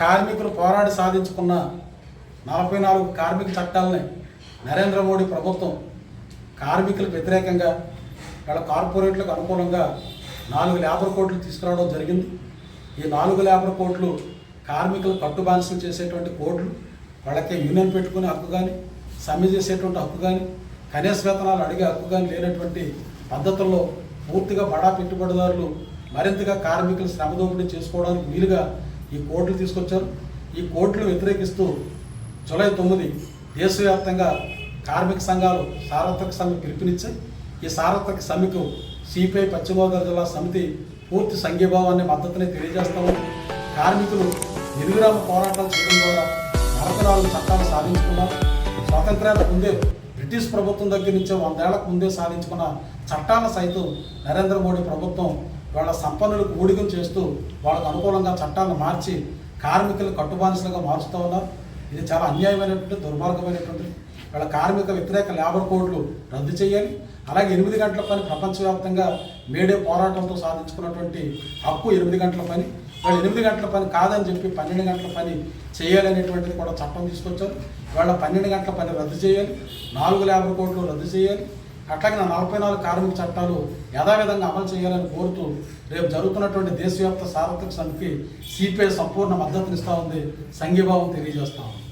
కార్మికులు పోరాడి సాధించుకున్న నలభై నాలుగు కార్మిక చట్టాలని నరేంద్ర మోడీ ప్రభుత్వం కార్మికులకు వ్యతిరేకంగా వాళ్ళ కార్పొరేట్లకు అనుకూలంగా నాలుగు లేబర్ కోట్లు తీసుకురావడం జరిగింది. ఈ నాలుగు లేబర్ కోట్లు కార్మికులు కట్టుబానిసలు చేసేటువంటి కోట్లు వాళ్ళకి యూనియన్ పెట్టుకునే హక్కు కానీ సమ్మె చేసేటువంటి హక్కు కానీ కనీస వేతనాలు అడిగే హక్కు కానీ లేనటువంటి పద్ధతుల్లో పూర్తిగా బడా పెట్టుబడిదారులు మరింతగా కార్మికులు శ్రమ దోపిడీ చేసుకోవడానికి వీలుగా ఈ కోట్లు తీసుకొచ్చారు. ఈ కోట్లు వ్యతిరేకిస్తూ జూలై తొమ్మిది దేశవ్యాప్తంగా కార్మిక సంఘాలు సార్వత్రిక సమ్మె పిలుపునిచ్చాయి. ఈ సార్వత్రిక సమ్మెకు సిపిఐ పశ్చిమ గోదావరి జిల్లా సమితి పూర్తి సంఘీభావాన్ని మద్దతుని తెలియజేస్తాము కార్మికులు నిర్విరామ పోరాటాలు చేయడం ద్వారా నలభై నాలుగు చట్టాలు సాధించుకున్నారు. స్వాతంత్ర్యాలకు ముందే బ్రిటిష్ ప్రభుత్వం దగ్గర నుంచే వందేళ్ళకు ముందే సాధించుకున్న చట్టాల సైతం నరేంద్ర మోడీ ప్రభుత్వం వాళ్ళ సంపన్నులకు ఊడిగం చేస్తూ వాళ్ళకు అనుకూలంగా చట్టాలను మార్చి కార్మికులు కట్టుబానిసలుగా మారుస్తూ ఉన్నారు. ఇది చాలా అన్యాయమైనటువంటి దుర్మార్గమైనటువంటి. వాళ్ళ కార్మిక వ్యతిరేక లేబర్ కోడ్లు రద్దు చేయాలి. అలాగే ఎనిమిది గంటల పని ప్రపంచవ్యాప్తంగా మేడే పోరాటంతో సాధించుకున్నటువంటి హక్కు ఎనిమిది గంటల పని. వాళ్ళు ఎనిమిది గంటల పని కాదని చెప్పి పన్నెండు గంటల పని చేయాలనేటువంటిది కూడా చట్టం తీసుకొచ్చారు. వాళ్ళ పన్నెండు గంటల పని రద్దు చేయాలి. నాలుగు లేబర్ కోడ్లు రద్దు చేయాలి. అట్లాగే నా నలభై నాలుగు కార్మిక చట్టాలు యథావిధంగా అమలు చేయాలని కోరుతూ రేపు జరుగుతున్నటువంటి దేశవ్యాప్త సార్వత్రిక సమితికి సిపిఐ సంపూర్ణ మద్దతునిస్తా ఉంది. సంఘీభావం తెలియజేస్తా ఉంది